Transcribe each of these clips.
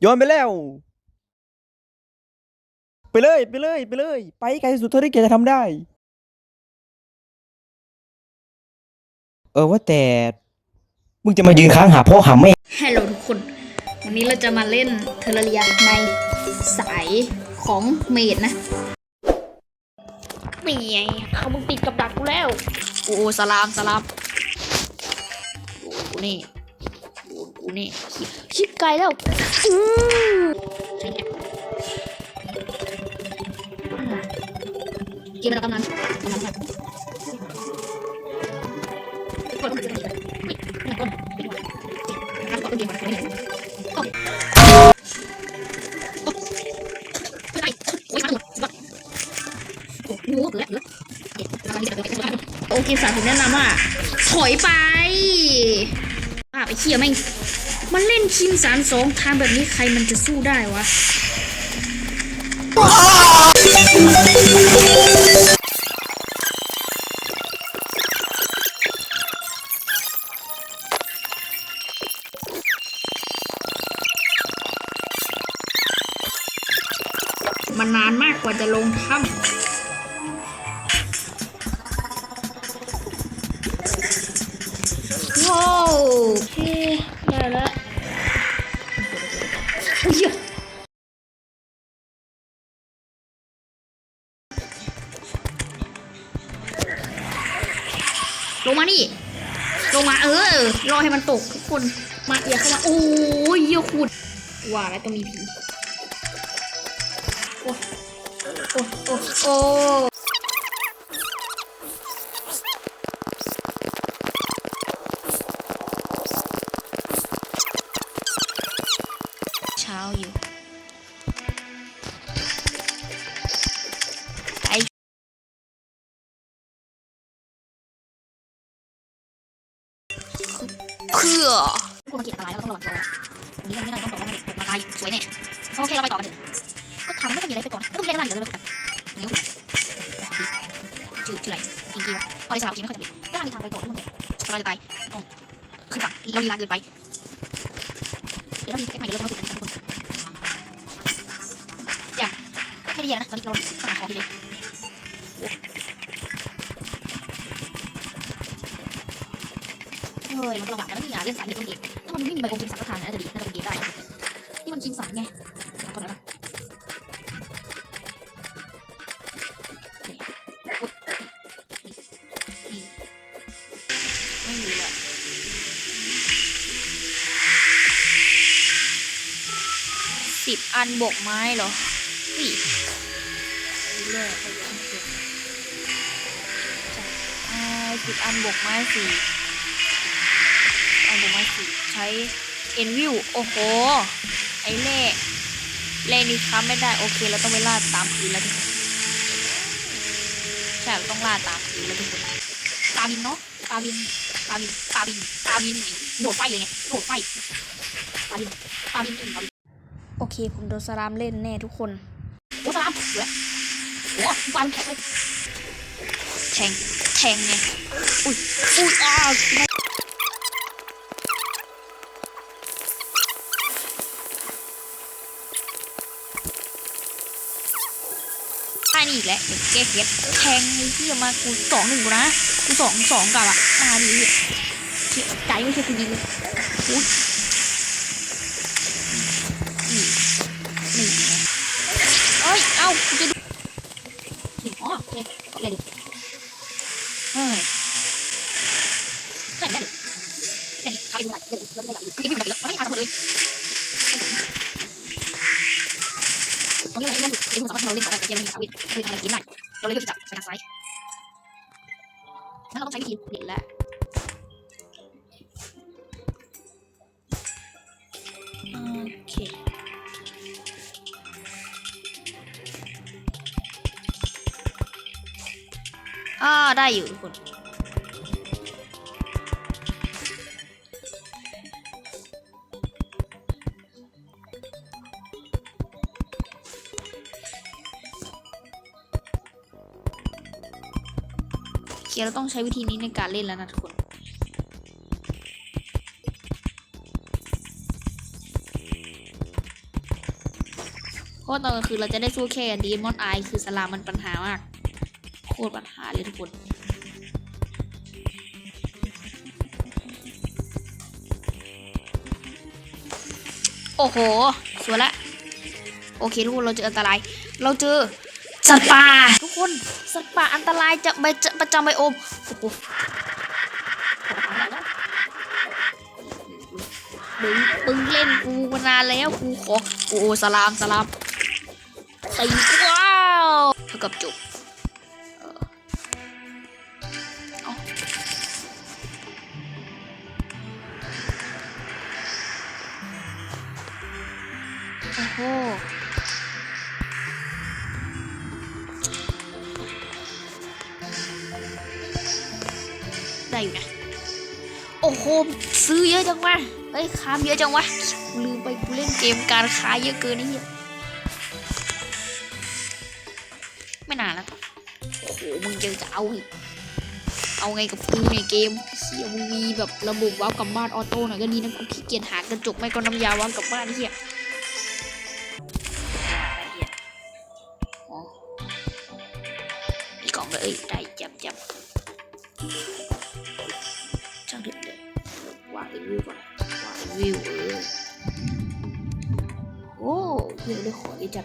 โยนไปแล้ว ไปเลยไปเลยไปเลย ไปให้ไกลที่สุดเท่าที่แกจะทำได้ เออว่าแต่ มึงจะมายืนค้างหาพ่อหาแม่ ฮัลโหลทุกคน วันนี้เราจะมาเล่นเทอร์เรียในสายของเมดนะนี่ไงเขามึงติดกับดักกูแล้ว โอ้โหสลามสลามโอ้กูนี่โอ้ กูนี่ชิบไกลแล้วอืมกินแล้วกำนันกำนันกดกดโอเคสารผมแนะนำว่าถอยไป อ่าไปเชี่ยแม่งมันเล่นคิมสารสองทางแบบนี้ใครมันจะสู้ได้วะ มันตกทุกคน มาเอียเข้ามา โอ้ยเยี่ยขุดว่าแล้วต้องมีผี โอ้โอ้โอ้ อะไรไปก่อนไม่ต้องมีอะไรกันเลยกันนิ้วชื่อชื่ออะไรจริงๆวะพอได้สาวจริงไม่ค่อยจะดีก็มีทางไปต่อทุกคนเราจะตายขึ้นฝั่งเราลีลาเกินไปเดี๋ยวเรามีเทคใหม่เดี๋ยวเรามาฝึกกันทุกคนอย่างไม่ได้เยอะนะตอนนี้เราขนาของทีเดียเฮ้ยมันระหว่างกันแล้วนี่อะเรื่องสายเด็กต้นเอกถ้ามันไม่มีใบโกงกินสังฆทานน่าจะดีน่าจะเป็นเกย์ได้นี่มันกินสังไงคนนั้นไอันบวกไม้เหรอนี่เรื่ยไปเรื่อยๆอ่าสิบอันบวกไม้สี่อันบวกไม้สี่ใช้เอ็นวิวโอ้โห ไอ้เล่เล่นี่ค้ำไม่ได้ โอเคเราต้องไปล่าตามคืนแล้วทุกคนใช่เราต้องล่าตามคืนแล้วทุกคนตาบินเนาะตาบินปาบินปาบินปาบินโดดไฟเลยไงโดดไฟปาบินปาบินปาบิน โอเค ผมโดนสลามเล่นแน่ทุกคนโอ้สลามเว้ยโอ้ปลาแข็งเลยแทง แทงไง อุ้ย อุ้ยอ้าวไอ้นี่อีกแล้วเกแกเคล็ดแทงไอ้ที่มากูสองหนึ่งกูนะ กูสองสองกับอะมาดิใจไม่ใช่คุณยิงเอุ๊ย เลยดิเฮ้ยได้ได้ได้ใครดูหน่อยเดี๋ยวเดี๋ยวเดี๋ยวเดี๋ยวเดี๋ยวเดี๋ยวไม่เอาทั้งหมดเลยตรงนี้เราเล่นเล่นสามารถเราเล่นต่อได้แต่ยังไม่มีสาวิตคือทำอะไรกินได้เราเลยเลือกที่จะไปทางซ้ายงั้วเราต้องใช้วิธีเด็ดแล้ว อ่าได้อยู่ทุกคนเคเราต้องใช้วิธีนี้ในการเล่นแล้วนะทุกคนเพราะตอนกลางคืนเราจะได้สู้แค่ดีมอนไอคือสลามมันปัญหามาก โคตรปัญหาเลยทุกคนโอ้โห สวยละ โอเคทุกคนเราเจออันตราย เราเจอสัตว์ป่าทุกคน สัตว์ป่าอันตรายจะไปจะประจำไบโอมโอ้โหมึงมึงเล่นกูมานานแล้วกูขอโอ้สลามสลามตีว้าวเท่ากับจบ ซื้อเยอะจังวะเอ้ยค้ามเยอะจังวะลืมไปกูเล่นเกมการค้าเยอะเกินนี่ไม่นานแล้วโอ้โหมึงจะจะเอาอีกเอาไงกับกูในเกมเฮียมึงมีแบบระบบว้าวกับบ้านออโต้หน่อยก็ดีนะกูขี้เกียจหากระจกไม่ก็น้ำยาว้าวกับบ้านเฮีย วางเป็นวิวก่อนวางเป็นวิวเออโอ้เยอะเลยขอดีจัด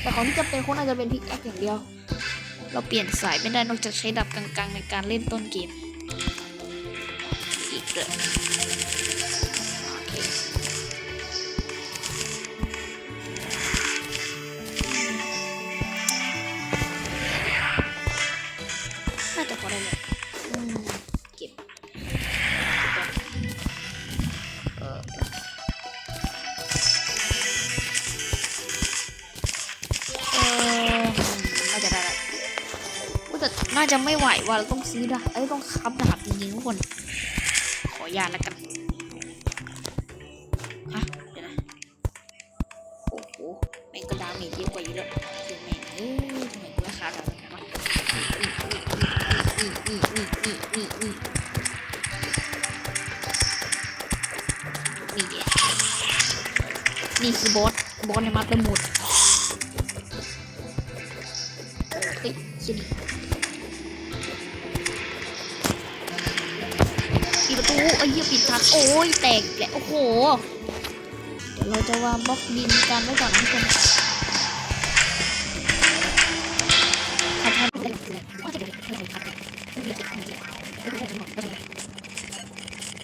แต่ของที่จำเป็นคงน่าจะเป็นพิกแอคอย่างเดียว เราเปลี่ยนสายไม่ได้นอกจากใช้ดับกลางๆในการเล่นต้นเกมอีกเลย จะไม่ไหวว่ะเราต้องซื้อดาบเอ้ยต้องคับดาบจริงๆทุกคน ขอญาตแล้วกันฮะเดี๋ยวนะโอ้โหแม่งก็ดาเมจเยอะกว่าเยอะเลยคือแม่งเอ้ยทำไมกูราคาดาบมันแพงวะนี่คือบอสบอสในมาสเตอร์โหมด อ้เหี้ยปิดทางโอ้ยแตกแล้วโอ้โห เดี๋ยวเราจะวางบล็อกดินกันไว้ก่อนทุกคน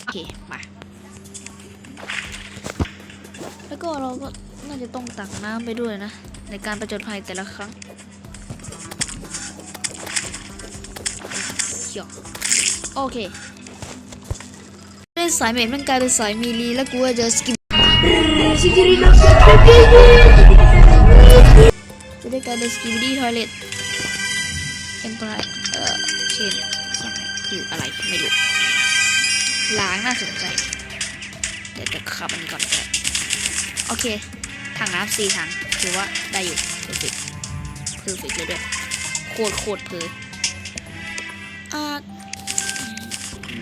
โอเค มา แล้วก็เราก็น่าจะต้องตักน้ำไปด้วยนะ ในการประจนภัยแต่ละครั้งโอเค ด้วยสายเมดมันกลายเป็นสายมีลีแล้วกูก็จะสกิปจะได้กลายเป็นสกิปดี้ทอยเล็ตเอ็มพลายเอ่อเชนสมัยคืออะไรไม่รู้ล้างน่าสนใจ เดี๋ยวจะขับอันนี้ก่อนก็ได้โอเคถังน้ำสี่ถังถือว่าได้อยู่เพอร์เฟกเพอร์เฟกเลยด้วยโคตรโคตรเพออ่า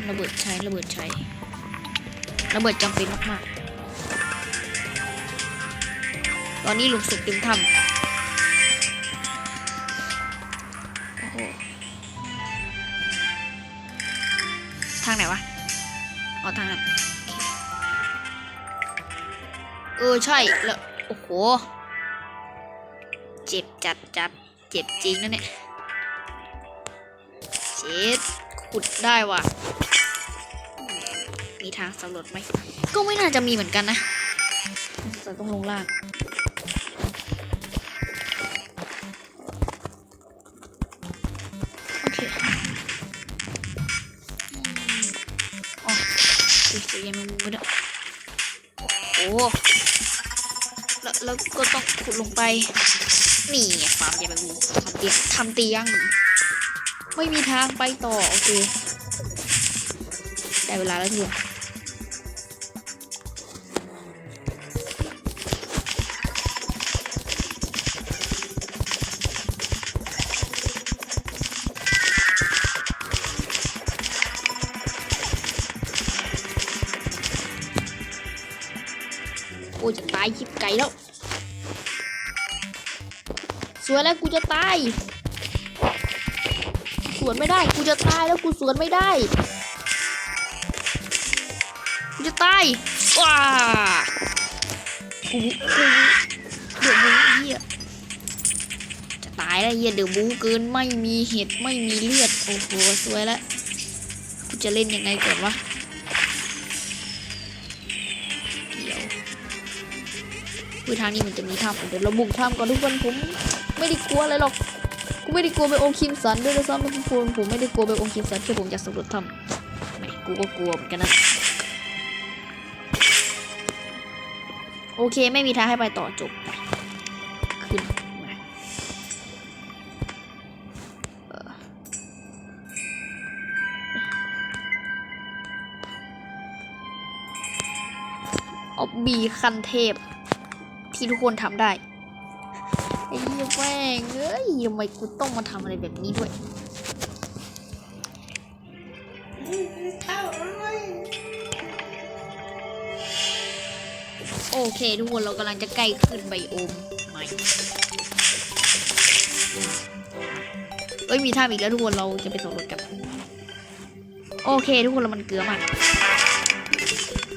ระเบิดใช้ระเบิดใช้ ระเบิดจำเป็นมากๆ ตอนนี้หลุมศพเต็มถ้ำโอ้โหทางไหนวะอ๋อทางนั้นเออใช่แล้วโอ้โห เจ็บจัดจัดเจ็บจริงนะเนี่ย เจ็ดขุดได้ว่ะ ทางสำรวจไหม ก็ไม่น่าจะมีเหมือนกันนะแต่ต้องลงล่างโอเคอ๋อเดี๋ยวยังไม่รู้นะโอ้แล้วแล้วก็ต้องขุดลงไป นี่ไงฟาร์มยาแมงมุมทำเตียงทำเตียง ไม่มีทางไปต่อ โอเค ได้เวลาแล้วทุกคนายยิบไก่แล้ว สวนแล้วกูจะตาย สวนไม่ได้ กูจะตายแล้วกูสวนไม่ได้ กูจะตาย ว้ากูกูเดือดบูเฮียจะตายแล้วเฮียเดือดบูเกินไม่มีเห็ดไม่มีเลือด โอ้โห สวยแล้ว กูจะเล่นยังไงก่อนวะ คือทางนี้มันจะมีถ้ำเดี๋ยวเราบุกถ้ำก่อนทุกคนผมไม่ได้กลัวอะไรหรอกกูไม่ได้กลัวไปอมคิมสันด้วยนะซ้ำทุกคนผมไม่ได้กลัวไปอมคิมสันแค่ผมอยากสำรวจถ้ำแหมกูก็กลัวเหมือนกันนะโอเคไม่มีทางให้ไปต่อจบไปขึ้นมาเอ่อออบบีคันเทพ ที่ทุกคนทำได้ไอ้เหี้ยแม่งเอ้ยทำไมกูต้องมาทำอะไรแบบนี้ด้วยโอเค ทุกคนเรากำลังจะใกล้ขึ้นไบโอมใหม่เอ้ยมีท่าอีกแล้วทุกคนเราจะไปสำรวจกันโอเค ทุกคนเรามันเกลือมาก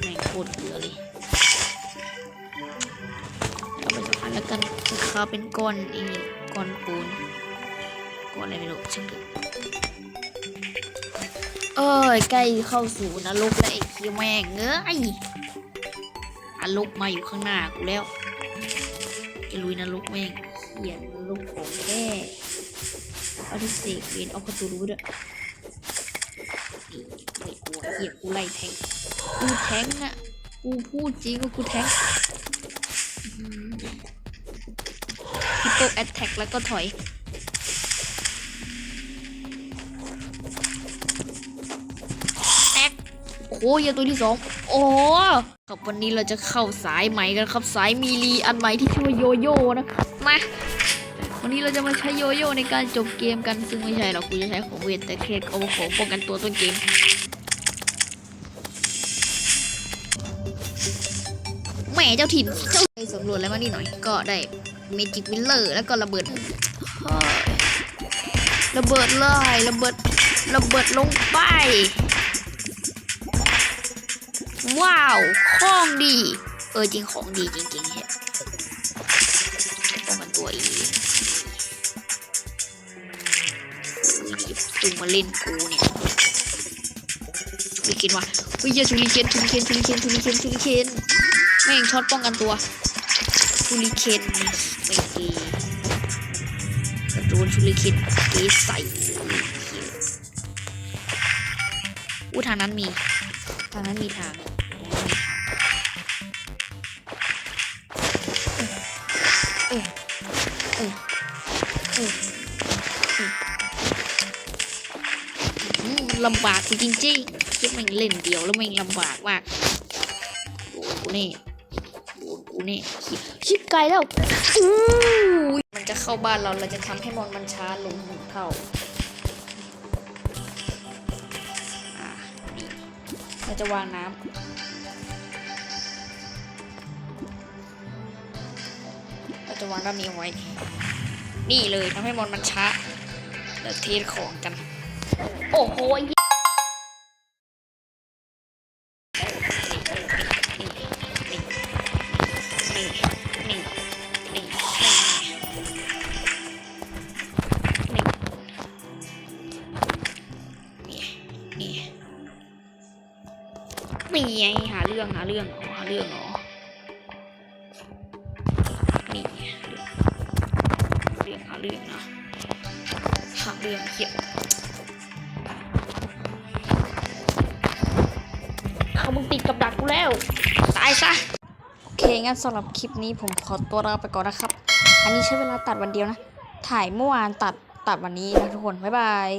แม่งโคตร แล้วกันคือเขาเป็นก้อนอีก้อนปูนก้อนอะไรไม่รู้ช่างเถอะเอ้ยใกล้เข้าสู่นรกแล้วไอ้เหี้ยแม่งเอ้ยนรกมาอยู่ข้างหน้ากูแล้วจะลุยนรกแม่งเขียนนรกของแท้เอาที่เสกเวนเอาประตูรู้ด้วยนี่ไม่กลัวเหี้ยกูไล่แทงกูแทงอะกูพูดจริงว่ากูแทง ฮิปโปแอตแทกแล้วก็ถอยแอ๊กโอ้โหเหี้ยตัวที่สอง โอ้ครับวันนี้เราจะเข้าสายใหม่กันครับ สายมีลีอันใหม่ที่ชื่อว่าโยโย่นะ มาวันนี้เราจะมาใช้โยโย่ในการจบเกมกัน ซึ่งไม่ใช่หรอกกูจะใช้ของเวทแต่แค่เอาของป้องกันตัวต้นเกมแหม่เจ้าถิ่นเจ้า ไปสำรวจอะไรมานี่หน่อย ก็ได้เมจิกวิลเลอร์แล้วก็ระเบิดระเบิดเลยระเบิดระเบิดลงไป ว้าวของดี เออจริงของดีจริงๆเห็ดป้องกันตัวอีกอุ้ยหยิบตุงมาเล่นกูเนี่ยชูริเคนว่ะเฮ้ยเหี้ยชูริเคนชูริเคนชูริเคนชูริเคนชูริเคน แม่งช็อตป้องกันตัวชูริเคนไม่ดีกระโดนชูริเคนเกใส่อู้ทางนั้นมี ทางนั้นมีทางเออเออเออลำบากจริงๆคิดมันเล่นเดียวแล้วมันลำบากมากโดนกูแน่โดนกูแน่คิดชิบไกลแล้วมันจะเข้าบ้านเราเราจะทำให้มอนมันช้าลงหนึ่งเท่าเราจะวางน้ำเราจะวางด้านนี้ไว้ นี่เลยทำให้มอนมันช้าเดี๋ยวเทสของกัน โอ้โหาเรื่องหาเรื่องหาเรื่องเหรอนี่เรื่องหาเรื่องนะหาเรื่องเหี้ยเอามึงติดกับดักกูแล้ว ตายซะ โอเค งั้นสำหรับคลิปนี้ผมขอตัวลาไปก่อนนะครับ อันนี้ใช้เวลาตัดวันเดียวนะ ถ่ายเมื่อวานตัดตัดวันนี้นะทุกคน บ๊ายบาย